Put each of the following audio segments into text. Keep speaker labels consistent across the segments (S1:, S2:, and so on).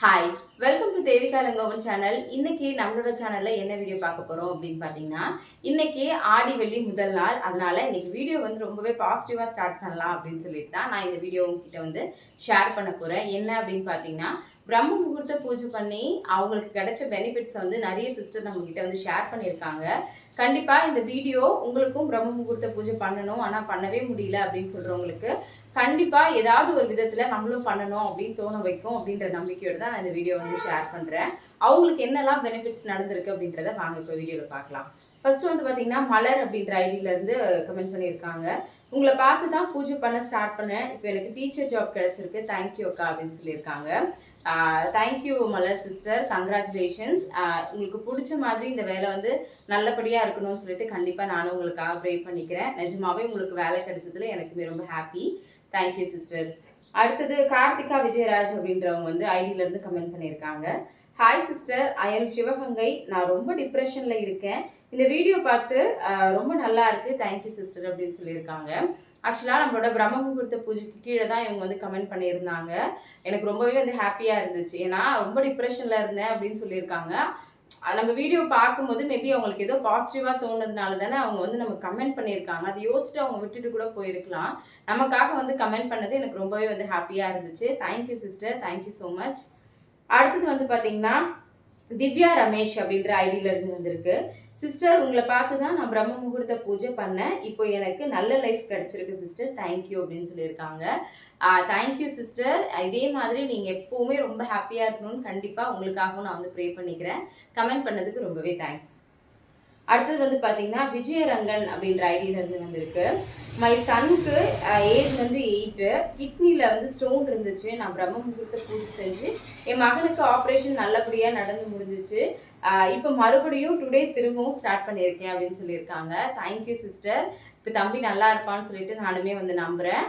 S1: Hi welcome to Devika Langovan channel இன்னைக்கு நம்மளோட சேனல்ல என்ன வீடியோ பார்க்க போறோம் அப்படின்னு பார்த்தீங்கன்னா இன்னைக்கு ஆடி வெள்ளி முதல் நாள். அதனால இன்னைக்கு வீடியோ வந்து ரொம்பவே பாசிட்டிவா ஸ்டார்ட் பண்ணலாம் அப்படின்னு சொல்லிட்டு தான் நான் இந்த வீடியோ உங்ககிட்ட வந்து ஷேர் பண்ண போறேன். என்ன அப்படின்னு பார்த்தீங்கன்னா பிரம்ம முகூர்த்த பூஜை பண்ணி அவங்களுக்கு கிடைச்ச பெனிஃபிட்ஸ் வந்து நிறைய சிஸ்டர் நம்ம கிட்ட வந்து ஷேர் பண்ணியிருக்காங்க. கண்டிப்பாக இந்த வீடியோ உங்களுக்கும் பிரம்ம முகூர்த்த பூஜை பண்ணணும். ஆனால் பண்ணவே முடியல அப்படின்னு சொல்கிறவங்களுக்கு கண்டிப்பாக ஏதாவது ஒரு விதத்தில் நம்மளும் பண்ணணும் அப்படின்னு தோண வைக்கும் அப்படின்ற நம்பிக்கையோடு தான் நான் இந்த வீடியோ வந்து ஷேர் பண்ணுறேன் அவங்களுக்கு என்னெல்லாம் பெனிஃபிட்ஸ் நடந்திருக்கு அப்படின்றத வாங்க இப்போ வீடியோவில் பார்க்கலாம். ஃபர்ஸ்ட் வந்து பார்த்தீங்கன்னா மலர் அப்படின்ற ஐடியிலேருந்து கமெண்ட் பண்ணியிருக்காங்க. உங்களை பார்த்து தான் பூஜை பண்ண ஸ்டார்ட் பண்ணேன். இப்போ எனக்கு டீச்சர் ஜாப் கிடச்சிருக்கு. தேங்க்யூ அக்கா அப்படின்னு சொல்லியிருக்காங்க. தேங்க்யூ மலர் சிஸ்டர் கங்க்ராச்சுலேஷன்ஸ் உங்களுக்கு பிடிச்ச மாதிரி இந்த வேலை வந்து நல்லபடியாக இருக்கணும்னு சொல்லிட்டு கண்டிப்பாக நானும் உங்களுக்காக ப்ரே பண்ணிக்கிறேன். நிஜமாவே உங்களுக்கு வேலை கிடைச்சதுல எனக்குமே ரொம்ப ஹாப்பி தேங்க்யூ சிஸ்டர் அடுத்தது கார்த்திகா விஜயராஜ் அப்படின்றவங்க வந்து ஐடியிலேருந்து கமெண்ட் பண்ணியிருக்காங்க. Hi sister I am Sivaganga. நான் ரொம்ப டிப்ரெஷனில் இருக்கேன். இந்த வீடியோ பார்த்து ரொம்ப நல்லா இருக்குது தேங்க்யூ சிஸ்டர் அப்படின்னு சொல்லியிருக்காங்க. ஆக்சுவலாக நம்மளோட பிரம்ம முகூர்த்த பூஜைக்கு கீழே தான் இவங்க வந்து கமெண்ட் பண்ணியிருந்தாங்க. எனக்கு ரொம்பவே வந்து ஹாப்பியாக இருந்துச்சு. ஏன்னா ரொம்ப டிப்ரெஷனில் இருந்தேன் அப்படின்னு சொல்லியிருக்காங்க. நம்ம வீடியோ பார்க்கும்போது மேபி அவங்களுக்கு ஏதோ பாசிட்டிவாக தோணுதுனால தானே அவங்க வந்து நம்ம கமெண்ட் பண்ணியிருக்காங்க. அதை யோசிச்சுட்டு அவங்க விட்டுட்டு கூட போயிருக்கலாம். நமக்காக வந்து கமெண்ட் பண்ணது எனக்கு ரொம்பவே வந்து ஹாப்பியாக இருந்துச்சு. Thank you sister thank you so much அடுத்தது வந்து பார்த்தீங்கன்னா திவ்யா ரமேஷ் அப்படின்ற ஐடியில இருந்து வந்திருக்கு. சிஸ்டர் உங்களை பார்த்து தான் நான் பிரம்ம முகூர்த்த பூஜை பண்ணேன். இப்போ எனக்கு நல்ல லைஃப் கிடைச்சிருக்கு சிஸ்டர் தேங்க்யூ அப்படின்னு சொல்லியிருக்காங்க. தேங்க்யூ சிஸ்டர் இதே மாதிரி நீங்கள் எப்போவுமே ரொம்ப ஹாப்பியாக இருக்கணும்னு கண்டிப்பாக உங்களுக்காகவும் நான் வந்து ப்ரே பண்ணிக்கிறேன். கமெண்ட் பண்ணதுக்கு ரொம்பவே தேங்க்ஸ் அடுத்தது வந்து பார்த்தீங்கன்னா விஜயரங்கன் அப்படின்ற ஐடியிலேருந்து வந்திருக்கு. மை சனுக்கு ஏஜ் வந்து எயிட்டு கிட்னியில் வந்து ஸ்டோன் இருந்துச்சு. நான் பிரம்ம முகூர்த்த பூஜை செஞ்சு என் மகனுக்கு ஆப்ரேஷன் நல்லபடியாக நடந்து முடிஞ்சிச்சு. இப்போ மறுபடியும் டுடே திரும்பவும் ஸ்டார்ட் பண்ணியிருக்கேன் அப்படின்னு சொல்லியிருக்காங்க. தேங்க்யூ சிஸ்டர் இப்போ தம்பி நல்லா இருப்பான்னு சொல்லிட்டு நானுமே வந்து நம்புகிறேன்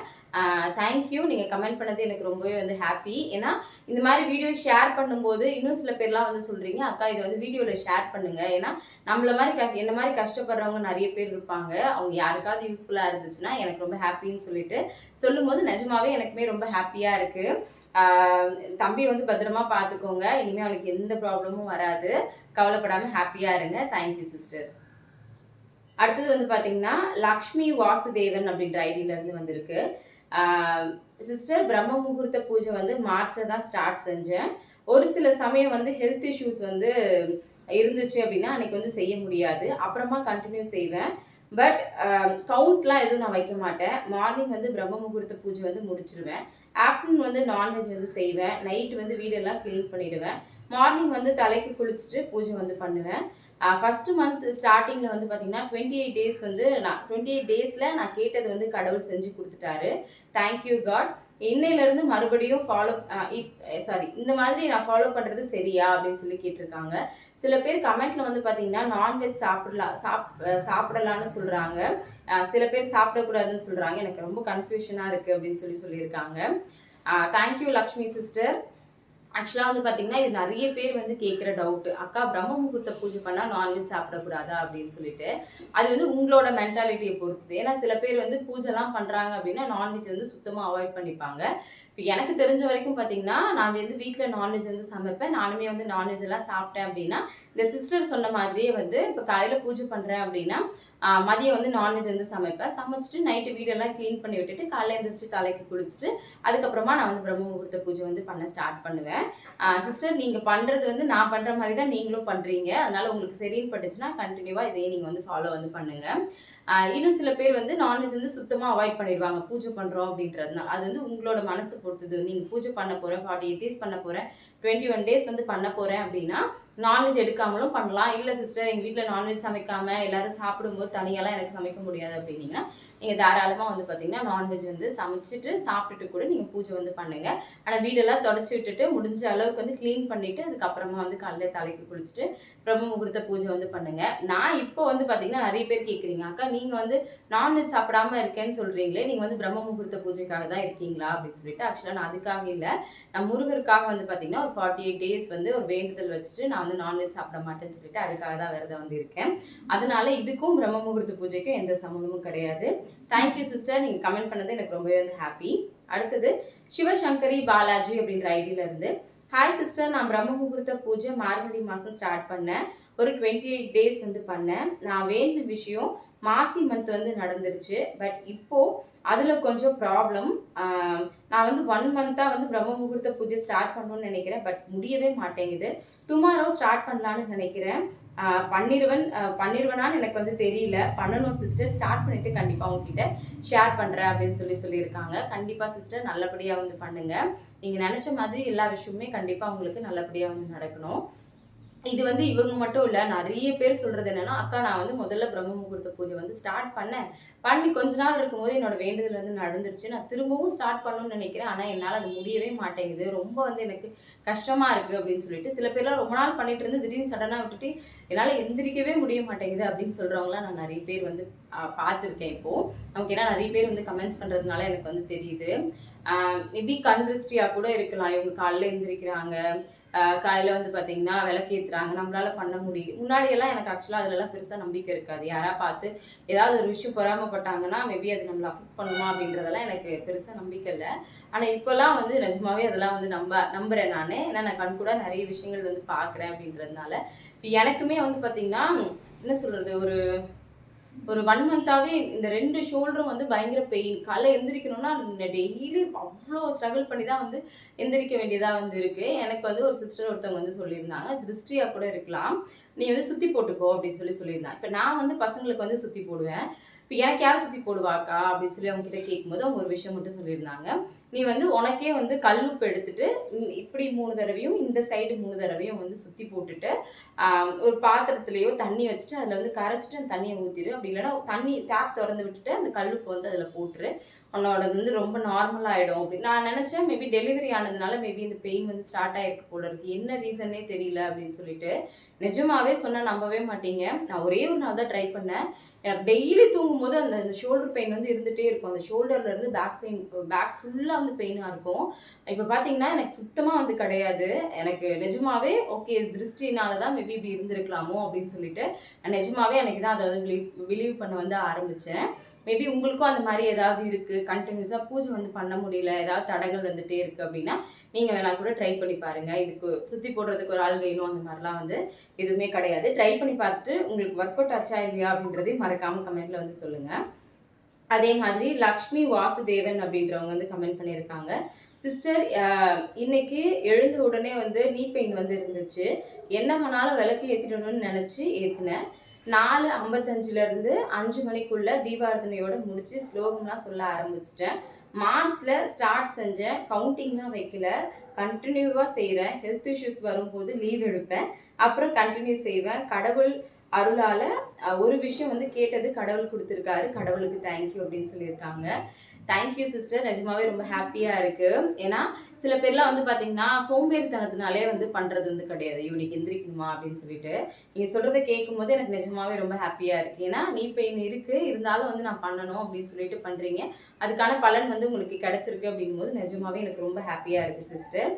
S1: தேங்க்யூ நீங்கள் கமெண்ட் பண்ணது எனக்கு ரொம்பவே வந்து ஹாப்பி ஏன்னா இந்த மாதிரி வீடியோ ஷேர் பண்ணும்போது இன்னும் சில பேர்லாம் வந்து சொல்கிறீங்க அக்கா இதை வந்து வீடியோவில் ஷேர் பண்ணுங்கள் ஏன்னா நம்மள மாதிரி கஷ் என்ன மாதிரி கஷ்டப்படுறவங்க நிறைய பேர் இருப்பாங்க. அவங்க யாருக்காவது யூஸ்ஃபுல்லாக இருந்துச்சுன்னா எனக்கு ரொம்ப ஹாப்பின்னு சொல்லிட்டு சொல்லும்போது நிஜமாவே எனக்குமே ரொம்ப ஹாப்பியாக இருக்குது தம்பி வந்து பத்திரமா பார்த்துக்கோங்க. இனிமேல் அவனுக்கு எந்த ப்ராப்ளமும் வராது. கவலைப்படாமல் ஹாப்பியாக இருங்க. தேங்க்யூ சிஸ்டர் அடுத்தது வந்து பார்த்தீங்கன்னா லக்ஷ்மி வாசுதேவன் அப்படின்ற ஐடியிலேருந்து வந்திருக்கு. சிஸ்டர் பிரம்ம முகூர்த்த பூஜை வந்து மார்ச்சில் தான் ஸ்டார்ட் செஞ்சேன். ஒரு சில சமயம் வந்து ஹெல்த் இஷ்யூஸ் வந்து இருந்துச்சு அப்படின்னா அன்னைக்கு வந்து செய்ய முடியாது. அப்புறமா கண்டினியூ செய்வேன். பட் கவுண்ட்லாம் எதுவும் நான் வைக்க மாட்டேன். மார்னிங் வந்து பிரம்ம முகூர்த்த பூஜை வந்து முடிச்சிருவேன். ஆஃப்டர்நூன் வந்து நான்வெஜ் வந்து செய்வேன். நைட் வந்து வீடெல்லாம் க்ளீன் பண்ணிடுவேன். மார்னிங் வந்து தலைக்கு குளிச்சுட்டு பூஜை வந்து பண்ணுவேன். ஃபஸ்ட்டு மந்த் ஸ்டார்டிங்கில் வந்து பார்த்தீங்கன்னா டுவெண்ட்டி எயிட் டேஸ் வந்து நான் டுவெண்ட்டி எயிட் டேஸில் நான் கேட்டது வந்து கடவுள் செஞ்சு கொடுத்துட்டாரு. தேங்க்யூ காட் இன்னையிலேருந்து மறுபடியும் ஃபாலோ சாரி இந்த மாதிரி நான் ஃபாலோ பண்ணுறது சரியா அப்படின்னு சொல்லி கேட்டிருக்காங்க. சில பேர் கமெண்ட்டில் வந்து பார்த்தீங்கன்னா நான்வெஜ் சாப்பிடலாம் சாப் சாப்பிடலான்னு சொல்கிறாங்க சில பேர் சாப்பிடக்கூடாதுன்னு சொல்கிறாங்க எனக்கு ரொம்ப கன்ஃபியூஷனாக இருக்குது அப்படின்னு சொல்லி சொல்லியிருக்காங்க. தேங்க்யூ லக்ஷ்மி சிஸ்டர் ஆக்சுவலாக வந்து பார்த்தீங்கன்னா இது நிறைய பேர் வந்து கேட்குற டவுட்டு அக்கா பிரம்ம முகூர்த்த பூஜை பண்ணால் நான்வெஜ் சாப்பிடக்கூடாதா அப்படின்னு சொல்லிட்டு அது வந்து உங்களோட மென்டாலிட்டியை பொறுத்தது. ஏன்னா சில பேர் வந்து பூஜைலாம் பண்ணுறாங்க அப்படின்னா நான்வெஜ் வந்து சுத்தமாக அவாய்ட் பண்ணிப்பாங்க. இப்போ எனக்கு தெரிஞ்ச வரைக்கும் பார்த்தீங்கன்னா நான் வந்து வீட்டில் நான்வெஜ் வந்து சமைப்பேன். நானுமே வந்து நான்வெஜ் எல்லாம் சாப்பிட்டேன் அப்படின்னா இந்த சிஸ்டர் சொன்ன மாதிரியே வந்து இப்போ காலையில் பூஜை பண்ணுறேன் அப்படின்னா மதியம் வந்து நான்வெஜ் வந்து சமைப்பேன். சமைச்சிட்டு நைட்டு வீடெல்லாம் க்ளீன் பண்ணி விட்டுட்டு காலையில் எழுந்திரிச்சு தலைக்கு குளிச்சுட்டு அதுக்கப்புறமா நான் வந்து பிரம்ம முகூர்த்த பூஜை வந்து பண்ண ஸ்டார்ட் பண்ணுவேன். சிஸ்டர் நீங்கள் பண்ணுறது வந்து நான் பண்ணுற மாதிரி தான் நீங்களும் பண்ணுறீங்க அதனால உங்களுக்கு சரின்னு பட்டுச்சுன்னா கண்டினியூவாக இதையே நீங்கள் வந்து ஃபாலோ வந்து பண்ணுங்கள் இன்னும் சில பேர் வந்து நான்வெஜ் வந்து சுத்தமாக அவாய்ட் பண்ணிடுவாங்க. பூஜை பண்ணுறோம் அப்படின்றதுனால அது வந்து உங்களோட மனசு பொறுத்தது. நீங்கள் பூஜை பண்ண போகிறேன் ஃபார்ட்டி எயிட் டேஸ் பண்ண போகிறேன் டுவெண்ட்டி ஒன் டேஸ் வந்து பண்ண போகிறேன் அப்படின்னா நான்வெஜ் எடுக்காமலும் பண்ணலாம். இல்லை சிஸ்டர் எங்கள் வீட்டில் நான்வெஜ் சமைக்காமல் எல்லாரும் சாப்பிடும்போது தனியாலாம் எனக்கு சமைக்க முடியாது அப்படின்னீங்கன்னா நீங்கள் தாராளமாக வந்து பார்த்தீங்கன்னா நான்வெஜ் வந்து சமைச்சிட்டு சாப்பிட்டுட்டு கூட நீங்கள் பூஜை வந்து பண்ணுங்கள் ஆனால் வீடெல்லாம் தொடச்சி விட்டுட்டு முடிஞ்ச அளவுக்கு வந்து க்ளீன் பண்ணிவிட்டு அதுக்கப்புறமா வந்து காலையில் தலைக்கு குளிச்சுட்டு பிரம்ம முகூர்த்த பூஜை வந்து பண்ணுங்க. நான் இப்போ வந்து பார்த்தீங்கன்னா நிறைய பேர் கேட்குறீங்க அக்கா நீங்கள் வந்து நான்வெஜ் சாப்பிடாம இருக்கேன்னு சொல்கிறீங்களே நீங்கள் வந்து பிரம்ம முகூர்த்த பூஜைக்காக தான் இருக்கீங்களா? அப்படின்னு சொல்லிட்டு ஆக்சுவலாக நான் அதுக்காக இல்லை. நான் முருகருக்காக வந்து பார்த்தீங்கன்னா ஒரு ஃபார்ட்டி எயிட் டேஸ் வந்து ஒரு வேண்டுதல் வச்சுட்டு நான் வந்து நான்வெஜ் சாப்பிட மாட்டேன்னு சொல்லிட்டு அதுக்காக தான் விரதம் வந்து இருக்கேன். அதனால இதுக்கும் பிரம்ம முகூர்த்த பூஜைக்கும் எந்த சம்மந்தமும் கிடையாது. தேங்க்யூ சிஸ்டர் நீங்கள் கமெண்ட் பண்ணது எனக்கு ரொம்பவே வந்து ஹாப்பி அடுத்தது சிவசங்கரி பாலாஜி அப்படின்ற ஐடியில இருந்து ஹாய் சிஸ்டர் நான் பிரம்ம முகூர்த்த பூஜை மார்கழி மாதம் ஸ்டார்ட் பண்ணேன். ஒரு டுவெண்ட்டி எயிட் டேஸ் வந்து பண்ணேன். நான் வேண்டிய விஷயம் மாசி மந்த் வந்து நடந்துருச்சு. பட் இப்போது அதில் கொஞ்சம் ப்ராப்ளம் நான் வந்து ஒன் மந்த்தாக வந்து பிரம்ம முகூர்த்த பூஜை ஸ்டார்ட் பண்ணணும்னு நினைக்கிறேன் பட் முடியவே மாட்டேங்குது. டுமாரோ ஸ்டார்ட் பண்ணலான்னு நினைக்கிறேன். ஆஹ் பண்ணிருவன் எனக்கு வந்து தெரியல. பண்ணணும் சிஸ்டர் ஸ்டார்ட் பண்ணிட்டு கண்டிப்பாக உங்ககிட்ட ஷேர் பண்ணுறேன் அப்படின்னு சொல்லி சொல்லியிருக்காங்க. கண்டிப்பாக சிஸ்டர் நல்லபடியாக வந்து பண்ணுங்கள் நீங்கள் நினச்ச மாதிரி எல்லா விஷயமுமே கண்டிப்பாக உங்களுக்கு நல்லபடியாக வந்து நடக்கணும். இது வந்து இவங்க மட்டும் இல்லை நிறைய பேர் சொல்றது என்னன்னா அக்கா நான் வந்து முதல்ல பிரம்ம முகூர்த்த பூஜை வந்து ஸ்டார்ட் பண்ணேன். பண்ணி கொஞ்ச நாள் இருக்கும்போது என்னோட வேண்டுதல் வந்து நடந்துருச்சு. நான் திரும்பவும் ஸ்டார்ட் பண்ணணும்னு நினைக்கிறேன். ஆனால் என்னால் அது முடியவே மாட்டேங்குது. ரொம்ப வந்து எனக்கு கஷ்டமா இருக்கு அப்படின்னு சொல்லிட்டு சில பேர்லாம் ரொம்ப நாள் பண்ணிட்டு இருந்து திடீர்னு சடனாக விட்டுட்டு என்னால் எந்திரிக்கவே முடிய மாட்டேங்குது அப்படின்னு சொல்றவங்களாம் நான் நிறைய பேர் வந்து பார்த்துருக்கேன் பார்த்திருக்கேன் இப்போ. நமக்கு ஏன்னா நிறைய பேர் வந்து கமெண்ட்ஸ் பண்றதுனால எனக்கு வந்து தெரியுது. மேபி கண் திருஷ்டியாக கூட இருக்கலாம். இவங்க காலைல எந்திரிக்கிறாங்க. காலையில் வந்து பாத்தீங்கன்னா விளக்கேத்துறாங்க. நம்மளால பண்ண முடியும் முன்னாடியெல்லாம் எனக்கு ஆக்சுவலாக அதிலலாம் பெருசாக நம்பிக்கை இருக்காது. யாராவது பார்த்து ஏதாவது ஒரு விஷயம் பொறாமப்பட்டாங்கன்னா மேபி அது நம்மளை அஃபெக்ட் பண்ணுமா அப்படின்றதெல்லாம் எனக்கு பெருசாக நம்பிக்கை இல்லை. ஆனால் இப்போல்லாம் வந்து நிஜமாவே அதெல்லாம் வந்து நம்ப நம்புகிறேன் நான். ஏன்னா நான் கண் கூட நிறைய விஷயங்கள் வந்து பார்க்குறேன் அப்படின்றதுனால. இப்போ எனக்குமே வந்து பார்த்தீங்கன்னா என்ன சொல்கிறது ஒரு ஒரு ஒன் மந்தாவே இந்த ரெண்டு ஷோல்டரும் வந்து பயங்கர பெயின் காலை எந்திரிக்கணும்னா டெய்லி அவ்வளோ ஸ்ட்ரகிள் பண்ணி தான் வந்து எந்திரிக்க வேண்டியதாக வந்து இருக்குது எனக்கு வந்து ஒரு சிஸ்டர் ஒருத்தவங்க வந்து சொல்லியிருந்தாங்க திருஷ்டியாக கூட இருக்கலாம். நீ வந்து சுற்றி போட்டுக்கோ அப்படின்னு சொல்லி சொல்லியிருந்தாங்க இப்போ நான் வந்து பசங்களுக்கு வந்து சுற்றி போடுவேன். இப்போ எனக்கு யார் சுற்றி போடுவாக்கா? அப்படின்னு சொல்லி அவங்க கிட்ட கேட்கும்போது அவங்க ஒரு விஷயம் மட்டும் சொல்லியிருந்தாங்க. நீ வந்து உனக்கே வந்து கல்லுப்பு எடுத்துட்டு இப்படி மூணு தடவையும் இந்த சைடு மூணு தடவையும் வந்து சுற்றி போட்டுட்டு ஒரு பாத்திரத்துலேயோ தண்ணி வச்சுட்டு அதில் வந்து கரைச்சிட்டு அந்த தண்ணியை ஊற்றிடு அப்படி இல்லைன்னா தண்ணி டேப் திறந்து விட்டுட்டு அந்த கல்லுப்பு வந்து அதில் போட்டுரு. உன்னோட வந்து ரொம்ப நார்மல் ஆகிடும் அப்படி. நான் நினச்சேன் மேபி டெலிவரி ஆனதுனால மேபி இந்த பெயின் வந்து ஸ்டார்ட் ஆகிருக்கு போல இருக்கு. என்ன ரீசன்னே தெரியல அப்படின்னு சொல்லிட்டு நிஜமாவே சொன்னால் நம்பவே மாட்டீங்க. நான் ஒரே ஒரு நாள் தான் ட்ரை பண்ணேன். எனக்கு டெய்லி தூங்கும்போது அந்த அந்த ஷோல்டர் பெயின் வந்து இருந்துகிட்டே இருக்கும். அந்த ஷோல்டர்ல இருந்து பேக் பெயின் பேக் ஃபுல்லாக வந்து பெயினாக இருக்கும். இப்போ பார்த்தீங்கன்னா எனக்கு சுத்தமாக வந்து கிடையாது. எனக்கு நிஜமாவே ஓகே திருஷ்டினால தான் மேபி இப்படி இருந்திருக்கலாமோ அப்படின்னு சொல்லிட்டு நான் நிஜமாவே எனக்கு தான் அதை வந்து பிலீவ் பிலீவ் பண்ண வந்து ஆரம்பித்தேன் மேபி உங்களுக்கும் அந்த மாதிரி ஏதாவது இருக்குது கண்டினியூஸாக பூஜை வந்து பண்ண முடியல ஏதாவது தடங்கள் வந்துட்டே இருக்குது அப்படின்னா நீங்கள் வேணா கூட ட்ரை பண்ணி பாருங்கள் இதுக்கு சுற்றி போடுறதுக்கு ஒரு ஆள் வேணும் அந்த மாதிரிலாம் வந்து எதுவுமே கிடையாது. ட்ரை பண்ணி பார்த்துட்டு உங்களுக்கு ஒர்க் அவுட் ஆச்சா இல்லையா அப்படின்றதையும் மறக்காமல் கமெண்ட்டில் வந்து சொல்லுங்கள் அதே மாதிரி லக்ஷ்மி வாசுதேவன் அப்படின்றவங்க வந்து கமெண்ட் பண்ணியிருக்காங்க. சிஸ்டர் இன்னைக்கு எழுந்த உடனே வந்து நீ பெயின் வந்து இருந்துச்சு. என்ன பண்ணாலும் விளக்கு ஏற்றிடணும்னு நினச்சி ஏற்றினேன் நாலு ஐம்பத்தஞ்சிலேருந்து அஞ்சு மணிக்குள்ள தீபாரதனையோடு முடித்து ஸ்லோகம்லாம் சொல்ல ஆரம்பிச்சிட்டேன். மார்ச்ல ஸ்டார்ட் செஞ்சேன் கவுண்டிங்லாம் வைக்கல. கண்டினியூவாக செய்கிறேன் ஹெல்த் இஷ்யூஸ் வரும்போது லீவ் எடுப்பேன். அப்புறம் கண்டினியூ செய்வேன். கடவுள் அருளால் ஒரு விஷயம் வந்து கேட்டது கடவுள் கொடுத்துருக்காரு. கடவுளுக்கு தேங்க்யூ அப்படின்னு சொல்லியிருக்காங்க. தேங்க்யூ சிஸ்டர் நிஜமாவே ரொம்ப ஹாப்பியாக இருக்குது ஏன்னா சில பேர்லாம் வந்து பார்த்தீங்கன்னா சோம்பேறித்தனத்தினாலே வந்து பண்ணுறது வந்து கிடையாது. இவனுக்கு எந்திரிக்கணுமா அப்படின்னு சொல்லிட்டு. நீங்கள் சொல்கிறத கேட்கும்போது எனக்கு நிஜமாவே ரொம்ப ஹாப்பியாக இருக்குது ஏன்னா நீ பெயின் இருக்குது இருந்தாலும் வந்து நான் பண்ணணும் அப்படின்னு சொல்லிட்டு பண்ணுறீங்க அதுக்கான பலன் வந்து உங்களுக்கு கிடைச்சிருக்கு அப்படிங்கும்போது நிஜமாவே எனக்கு ரொம்ப ஹாப்பியாக இருக்குது சிஸ்டர்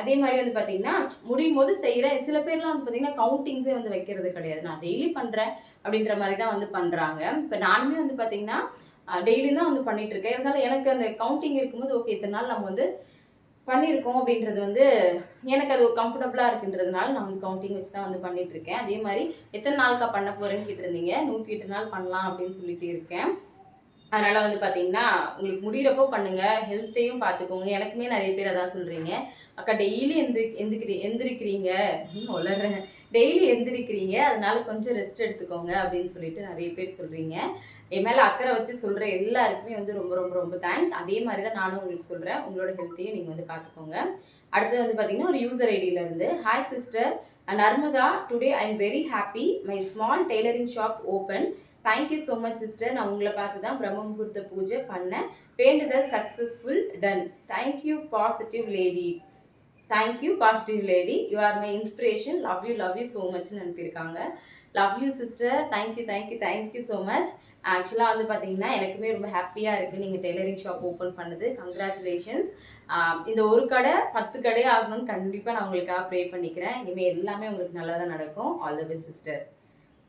S1: அதே மாதிரி வந்து பார்த்தீங்கன்னா முடியும் போது செய்கிறேன் சில பேர்லாம் வந்து பார்த்தீங்கன்னா கவுண்டிங்ஸே வந்து வைக்கிறது கிடையாது. நான் டெய்லி பண்ணுறேன் அப்படின்ற மாதிரி தான் வந்து பண்ணுறாங்க இப்போ நானுமே வந்து பார்த்தீங்கன்னா டெய்லி தான் வந்து பண்ணிட்டு இருக்கேன் இருந்தாலும் எனக்கு அந்த கவுண்டிங் இருக்கும்போது ஓகே இத்தனை நாள் நம்ம வந்து பண்ணியிருக்கோம் அப்படின்றது வந்து எனக்கு அது கம்ஃபர்டபுளாக இருக்குன்றதுனால நான் வந்து கவுண்டிங் வச்சு தான் வந்து பண்ணிட்டு இருக்கேன் அதே மாதிரி எத்தனை நாளுக்கா பண்ண போறேன்னு கேட்டிருந்தீங்க? நூற்றி எட்டு நாள் பண்ணலாம் அப்படின்னு சொல்லிட்டு இருக்கேன். அதனால வந்து பார்த்தீங்கன்னா உங்களுக்கு முடிகிறப்போ பண்ணுங்க. ஹெல்த்தையும் பார்த்துக்கோங்க எனக்குமே நிறைய பேர் அதான் சொல்றீங்க. அக்கா டெய்லி எந்திரி எந்திரிக்கிறீ எந்திரிக்கிறீங்க? வளர்றேன் டெய்லி எந்திரிக்கிறீங்க. அதனால கொஞ்சம் ரெஸ்ட் எடுத்துக்கோங்க. அப்படின்னு சொல்லிட்டு நிறைய பேர் சொல்றீங்க. என் மேலே அக்கறை வச்சு சொல்கிற எல்லாருக்குமே வந்து ரொம்ப ரொம்ப ரொம்ப தேங்க்ஸ் அதே மாதிரி தான் நானும் உங்களுக்கு சொல்கிறேன் உங்களோட ஹெல்த்தையும் நீங்கள் வந்து பார்த்துக்கோங்க அடுத்து வந்து பார்த்தீங்கன்னா ஒரு யூசர் ஐடியில இருந்து hi sister Narmada today I am very happy my small tailoring shop open thank you so much sister நான் உங்களை பார்த்து தான் பிரம்ம முகூர்த்த பூஜை பண்ணேன். வேண்டுதல் successful done thank you positive lady thank you positive lady you are my inspiration love you love you so மச்னு அனுப்பியிருக்காங்க love you sister thank you thank you thank you so much ஆக்சுவலாக வந்து பார்த்தீங்கன்னா எனக்குமே ரொம்ப ஹாப்பியாக இருக்குது நீங்கள் டெய்லரிங் ஷாப் ஓப்பன் பண்ணது. கங்க்ராச்சுலேஷன்ஸ் இந்த ஒரு கடை பத்து கடை ஆகணும்னு கண்டிப்பாக நான் உங்களுக்காக ப்ரே பண்ணிக்கிறேன். இனிமேல் எல்லாமே உங்களுக்கு நல்லா தான் நடக்கும். ஆல் த பெஸ்ட் சிஸ்டர்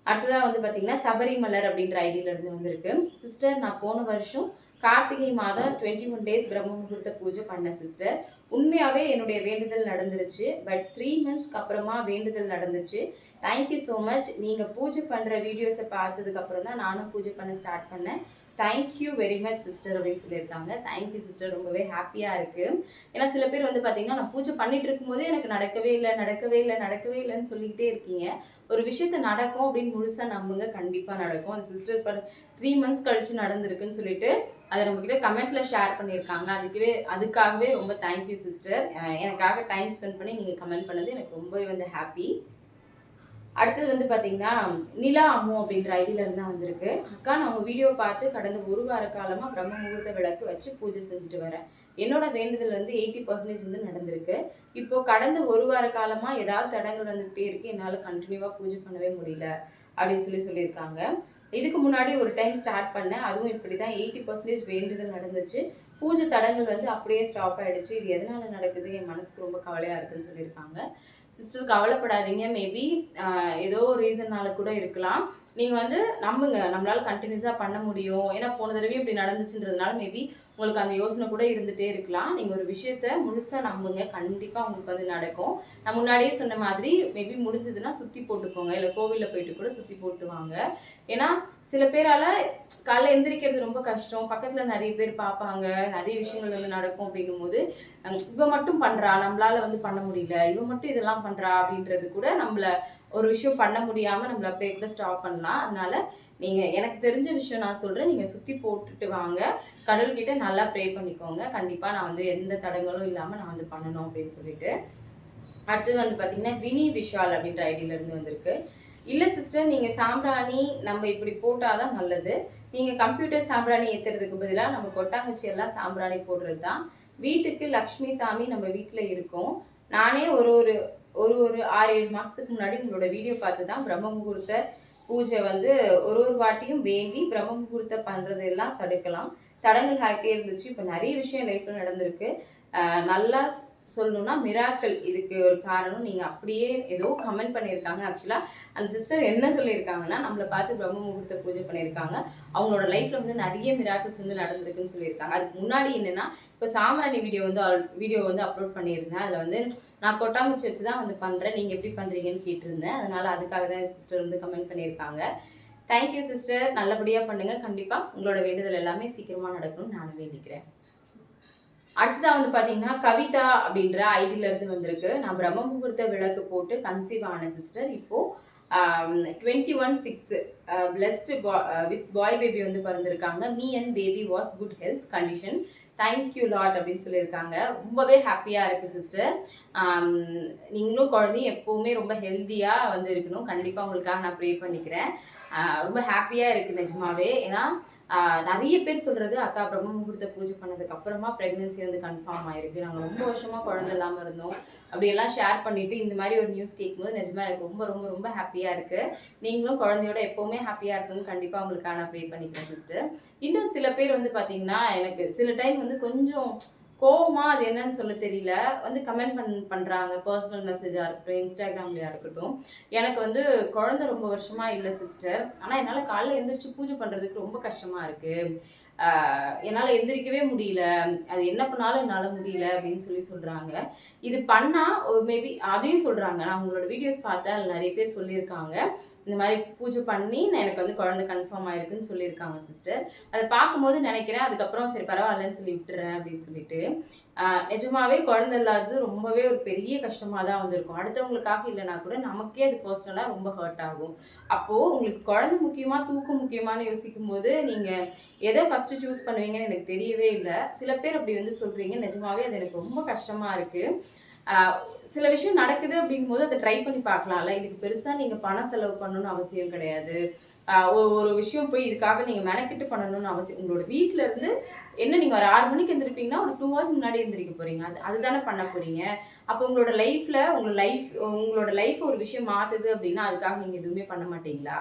S1: அடுத்ததாக வந்து பார்த்தீங்கன்னா சபரிமலர் அப்படின்ற ஐடியிலேருந்து வந்திருக்கு. சிஸ்டர் நான் போன வருஷம் கார்த்திகை மாதம் டுவெண்ட்டி ஒன் டேஸ் பிரம்ம முகூர்த்த பூஜை பண்ணேன் சிஸ்டர் உண்மையாகவே என்னுடைய வேண்டுதல் நடந்துருச்சு. பட் த்ரீ மந்த்ஸ்க்கு அப்புறமா வேண்டுதல் நடந்துச்சு. தேங்க்யூ ஸோ மச் நீங்கள் பூஜை பண்ணுற வீடியோஸை பார்த்ததுக்கப்புறம் தான் நானும் பூஜை பண்ண ஸ்டார்ட் பண்ணேன். தேங்க்யூ வெரி மச் சிஸ்டர் அப்படின்னு சொல்லியிருக்காங்க. தேங்க்யூ சிஸ்டர் ரொம்பவே ஹாப்பியாக இருக்குது ஏன்னா சில பேர் வந்து பார்த்தீங்கன்னா நான் பூஜை பண்ணிட்டு இருக்கும்போதே எனக்கு நடக்கவே இல்லை நடக்கவே இல்லை நடக்கவே இல்லைன்னு சொல்லிக்கிட்டே இருக்கீங்க. ஒரு விஷயத்த நடக்கும் அப்படின்னு முழுசாக நம்புங்க. கண்டிப்பாக நடக்கும். அந்த சிஸ்டர் இப்போ த்ரீ மந்த்ஸ் கழிச்சு நடந்திருக்குன்னு சொல்லிட்டு அதை நம்மக்கிட்ட கமெண்ட்ல ஷேர் பண்ணியிருக்காங்க. அதுக்கவே அதுக்காகவே ரொம்ப தேங்க்யூ சிஸ்டர் எனக்காக டைம் ஸ்பெண்ட் பண்ணி நீங்கள் கமெண்ட் பண்ணது எனக்கு ரொம்பவே வந்து ஹாப்பி அடுத்தது வந்து பார்த்தீங்கன்னா நிலா அம்மு அப்படின்ற ஐடியில இருந்து தான் வந்திருக்கு. அக்கா நான் உங்கள் வீடியோ பார்த்து கடந்த ஒரு வார காலமாக பிரம்ம முகூர்த்த விளக்கு வச்சு பூஜை செஞ்சுட்டு வரேன். என்னோட வேண்டுதல் வந்து எயிட்டி பர்சன்டேஜ் வந்து நடந்திருக்கு. இப்போ கடந்த ஒரு வார காலமாக ஏதாவது தடங்கள் வந்துகிட்டே இருக்கு. என்னால் கண்டினியூவாக பூஜை பண்ணவே முடியல. அப்படின்னு சொல்லி சொல்லியிருக்காங்க. இதுக்கு முன்னாடி ஒரு டைம் ஸ்டார்ட் பண்ணேன். அதுவும் இப்படி தான் எயிட்டி பர்சன்டேஜ் வேண்டுதல் நடந்துச்சு. பூஜை தடங்கள் வந்து அப்படியே ஸ்டாப் ஆகிடுச்சு இது எதனால் நடக்குது? என் மனசுக்கு ரொம்ப கவலையாக இருக்குன்னு சொல்லியிருக்காங்க. சிஸ்டர் கவலைப்படாதீங்க. மேபி ஏதோ ரீசன்னால கூட இருக்கலாம். நீங்கள் வந்து நம்புங்க. நம்மளால் கண்டினியூஸாக பண்ண முடியும். ஏன்னா போன தடவையும் இப்படி நடந்துச்சுன்றதுனால மேபி உங்களுக்கு அந்த யோசனை கூட இருந்துகிட்டே இருக்கலாம். நீங்கள் ஒரு விஷயத்த முழுசாக நம்புங்க. கண்டிப்பாக உங்களுக்கு அது நடக்கும். நான் முன்னாடியே சொன்ன மாதிரி மேபி முடிஞ்சதுன்னா சுற்றி போட்டுக்கோங்க. இல்லை கோவிலில் போயிட்டு கூட சுற்றி போட்டு வாங்க. ஏன்னா சில பேரால் காலைல எந்திரிக்கிறது ரொம்ப கஷ்டம். பக்கத்தில் நிறைய பேர் பார்ப்பாங்க. நிறைய விஷயங்கள் வந்து நடக்கும் அப்படிங்கும் போது இவன் மட்டும் பண்ணுறா நம்மளால் வந்து பண்ண முடியல. இவன் மட்டும் இதெல்லாம் பண்ணுறா அப்படின்றது கூட நம்மள ஒரு விஷயம் பண்ண முடியாமல் நம்மளை அப்படியே கூட ஸ்டாப் பண்ணலாம். அதனால நீங்கள் எனக்கு தெரிஞ்ச விஷயம் நான் சொல்கிறேன் நீங்கள் சுற்றி போட்டுட்டு வாங்க. கடவுள்கிட்ட நல்லா ப்ரே பண்ணிக்கோங்க. கண்டிப்பாக நான் வந்து எந்த தடங்களும் இல்லாமல் நான் வந்து பண்ணணும் அப்படின்னு சொல்லிட்டு. அடுத்தது வந்து பார்த்தீங்கன்னா வினி விஷால் அப்படின்ற ஐடியிலேருந்து வந்திருக்கு. இல்லை சிஸ்டர் நீங்கள் சாம்பிராணி நம்ம இப்படி போட்டால் தான் நல்லது. நீங்கள் கம்ப்யூட்டர் சாம்பிராணி ஏற்றுறதுக்கு பதிலாக நம்ம கொட்டாங்குச்சி எல்லாம் சாம்பிராணி போடுறது தான் வீட்டுக்கு லக்ஷ்மி சாமி நம்ம வீட்டில் இருக்கோம். நானே ஒரு ஒரு ஒரு ஒரு ஆறு ஏழு மாதத்துக்கு முன்னாடி உங்களோட வீடியோ பார்த்து தான் பிரம்ம முகூர்த்த பூஜை வந்து ஒரு ஒரு வாட்டியும் வேண்டி பிரம்ம முகூர்த்தம் பண்ணுறதெல்லாம் தடுக்கலாம். தடங்கள் ஆகிட்டே இருந்துச்சு. இப்போ நிறைய விஷயம் லைஃப்பில் நடந்திருக்கு. நல்லா சொல்லணும்னா மிராக்கள் இதுக்கு ஒரு காரணம். நீங்கள் அப்படியே ஏதோ கமெண்ட் பண்ணியிருக்காங்க. ஆக்சுவலாக அந்த சிஸ்டர் என்ன சொல்லியிருக்காங்கன்னா நம்மளை பார்த்து பிரம்ம முகூர்த்த பூஜை பண்ணியிருக்காங்க. அவங்களோட லைஃப்பில் வந்து நிறைய மிராக்கிள்ஸ் வந்து நடந்திருக்குன்னு சொல்லியிருக்காங்க. அதுக்கு முன்னாடி என்னென்னா இப்போ சாமராணி வீடியோ வந்து வீடியோ வந்து அப்லோட் பண்ணியிருந்தேன். அதில் வந்து நான் கொட்டாங்குச்சி வச்சு தான் வந்து பண்ணுறேன் நீங்கள் எப்படி பண்ணுறீங்கன்னு கேட்டிருந்தேன். அதனால் அதுக்காக தான் சிஸ்டர் வந்து கமெண்ட் பண்ணியிருக்காங்க. தேங்க்யூ சிஸ்டர் நல்லபடியாக பண்ணுங்கள் கண்டிப்பாக உங்களோட வேண்டுதல் எல்லாமே சீக்கிரமாக நடக்கணும்னு நான் வேண்டிக்கிறேன். அடுத்ததாக வந்து பார்த்தீங்கன்னா கவிதா அப்படின்ற ஐடியில இருந்து வந்திருக்கு. நான் பிரம்ம முகூர்த்த விளக்கு போட்டு கன்சீவ் ஆன சிஸ்டர் இப்போது twenty one six blessed with boy baby வந்து பிறந்திருக்காங்க. Me and baby was good health condition thank you lot அப்படின்னு சொல்லியிருக்காங்க. ரொம்பவே ஹாப்பியாக இருக்குது சிஸ்டர் நீங்களும் குழந்தையும் எப்போவுமே ரொம்ப ஹெல்த்தியாக வந்து இருக்கணும். கண்டிப்பாக உங்களுக்காக நான் ப்ரே பண்ணிக்கிறேன். ரொம்ப ஹாப்பியாக இருக்குது நிஜமாவே. ஏன்னா நிறைய பேர் சொல்கிறது அக்கா பிரம்ம முகூர்த்த பூஜை பண்ணதுக்கு அப்புறமா ப்ரெக்னென்சி வந்து கன்ஃபார்ம் ஆயிருக்கு. நாங்கள் ரொம்ப வருஷமாக குழந்தை இல்லாமல் இருந்தோம். அப்படியெல்லாம் ஷேர் பண்ணிவிட்டு இந்த மாதிரி ஒரு நியூஸ் கேட்கும்போது நிஜமாக எனக்கு ரொம்ப ரொம்ப ரொம்ப ஹாப்பியாக இருக்குது நீங்களும் குழந்தையோட எப்போவுமே ஹாப்பியாக இருக்கணும்னு கண்டிப்பாக உங்களுக்கு நான் ப்ரே பண்ணிக்கிறேன் சிஸ்டர் இன்னும் சில பேர் வந்து பார்த்தீங்கன்னா எனக்கு சில டைம் வந்து கொஞ்சம் கோவமா அது என்னன்னு சொல்ல தெரியல. வந்து கமெண்ட் பண் பண்ணுறாங்க பர்சனல் மெசேஜாக இருக்கட்டும் இன்ஸ்டாகிராம்லையாக இருக்கட்டும். எனக்கு வந்து குழந்த ரொம்ப வருஷமாக இல்லை சிஸ்டர் ஆனால் என்னால் காலைல எந்திரிச்சு பூஜை பண்ணுறதுக்கு ரொம்ப கஷ்டமாக இருக்குது என்னால் எந்திரிக்கவே முடியல. அது என்ன பண்ணாலும் என்னால் முடியல அப்படின்னு சொல்லி சொல்கிறாங்க இது பண்ணால் மேபி அதையும் சொல்கிறாங்க நான் உங்களோட வீடியோஸ் பார்த்தேன். அதில் நிறைய பேர் சொல்லியிருக்காங்க. இந்த மாதிரி பூஜை பண்ணி நான் எனக்கு வந்து குழந்தை கன்ஃபார்ம் ஆயிருக்குன்னு சொல்லியிருக்காங்க சிஸ்டர் அதை பார்க்கும்போது நினைக்கிறேன் அதுக்கப்புறம் சரி பரவாயில்லன்னு சொல்லி விட்டுறேன் அப்படின்னு சொல்லிட்டு. நிஜமாவே குழந்தை இல்லாதது ரொம்பவே ஒரு பெரிய கஷ்டமாக தான் வந்திருக்கும். அடுத்தவங்களுக்காக இல்லைனா கூட நமக்கே அது பர்சனலாக ரொம்ப ஹர்ட் ஆகும். அப்போது உங்களுக்கு குழந்தை முக்கியமாக தூக்கம் முக்கியமானு யோசிக்கும் போது நீங்கள் எதை ஃபஸ்ட்டு சூஸ் பண்ணுவீங்கன்னு எனக்கு தெரியவே இல்லை. சில பேர் அப்படி வந்து சொல்கிறீங்க நிஜமாவே அது எனக்கு ரொம்ப கஷ்டமாக இருக்குது சில விஷயம் நடக்குது அப்படிங்கும் போது அதை ட்ரை பண்ணி பார்க்கலாம்ல. இதுக்கு பெருசாக நீங்கள் பணம் செலவு பண்ணணும்னு அவசியம் கிடையாது. ஒரு விஷயம் போய் இதுக்காக நீங்கள் மெனக்கிட்டு பண்ணணும்னு அவசியம். உங்களோட வீட்டில் இருந்து என்ன நீங்கள் ஒரு ஆறு மணிக்கு எழுந்திருப்பீங்கன்னா ஒரு டூ ஹவர்ஸ் முன்னாடி எழுந்திரிக்க போகிறீங்க அது அதுதானே பண்ண போகிறீங்க அப்போ உங்களோட லைஃப்பில் உங்களோட லைஃப் உங்களோட லைஃப் ஒரு விஷயம் மாற்றுது அப்படின்னா அதுக்காக நீங்கள் எதுவுமே பண்ண மாட்டீங்களா?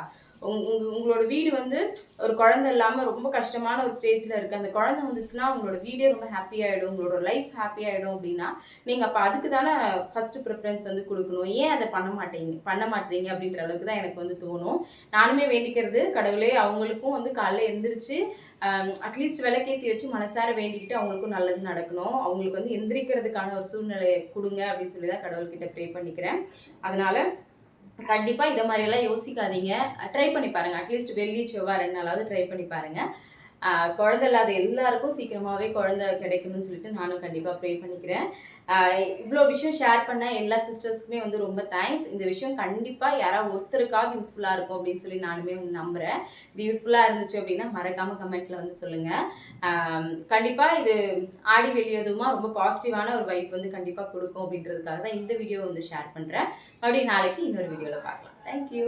S1: உங்க உங்களோட வீடு வந்து ஒரு குழந்தை இல்லாமல் ரொம்ப கஷ்டமான ஒரு ஸ்டேஜில் இருக்குது அந்த குழந்தை வந்துச்சுன்னா உங்களோட வீடே ரொம்ப ஹாப்பி ஆகிடும் உங்களோட லைஃப் ஹாப்பி ஆகிடும் அப்படின்னா நீங்கள் அப்போ அதுக்கு தானே ஃபஸ்ட்டு ப்ரிஃபரன்ஸ் வந்து கொடுக்கணும். ஏன் அதை பண்ண மாட்டீங்க பண்ண மாட்டீங்க அப்படின்ற அளவுக்கு தான் எனக்கு வந்து தோணும். நானுமே வேண்டிக்கிறது கடவுளே அவங்களுக்கும் வந்து காலைல எந்திரிச்சு அட்லீஸ்ட் விளக்கேற்றி வச்சு மனசார வேண்டிக்கிட்டு அவங்களுக்கும் நல்லது நடக்கணும். அவங்களுக்கு வந்து எந்திரிக்கிறதுக்கான ஒரு சூழ்நிலையை கொடுங்க அப்படின்னு சொல்லி தான் கடவுள்கிட்ட ப்ரே பண்ணிக்கிறேன். அதனால கண்டிப்பாக இதை மாதிரியெல்லாம் யோசிக்காதீங்க. ட்ரை பண்ணி பாருங்கள் அட்லீஸ்ட் வெள்ளி செவ்வாய் ரெண்டு நாளாவது ட்ரை பண்ணி பாருங்கள் குழந்தை இல்லாத எல்லாருக்கும் சீக்கிரமாகவே குழந்தை கிடைக்கணும்னு சொல்லிட்டு நானும் கண்டிப்பாக ப்ரே பண்ணிக்கிறேன். இவ்வளோ விஷயம் ஷேர் பண்ண எல்லா சிஸ்டர்ஸ்க்குமே வந்து ரொம்ப தேங்க்ஸ் இந்த விஷயம் கண்டிப்பாக யாராவது ஒருத்தருக்காவது யூஸ்ஃபுல்லாக இருக்கும் அப்படின்னு சொல்லி நானுமே வந்து நம்புகிறேன் இது யூஸ்ஃபுல்லாக இருந்துச்சு அப்படின்னா மறக்காமல் கமெண்ட்டில் வந்து சொல்லுங்கள் கண்டிப்பாக இது ஆடி வெளியதுமா ரொம்ப பாசிட்டிவான ஒரு வைப் வந்து கண்டிப்பாக கொடுக்கும் அப்படின்றதுக்காக தான் இந்த வீடியோ வந்து ஷேர் பண்ணுறேன் மறுபடியும் நாளைக்கு இன்னொரு வீடியோவில் பார்க்கலாம். தேங்க்யூ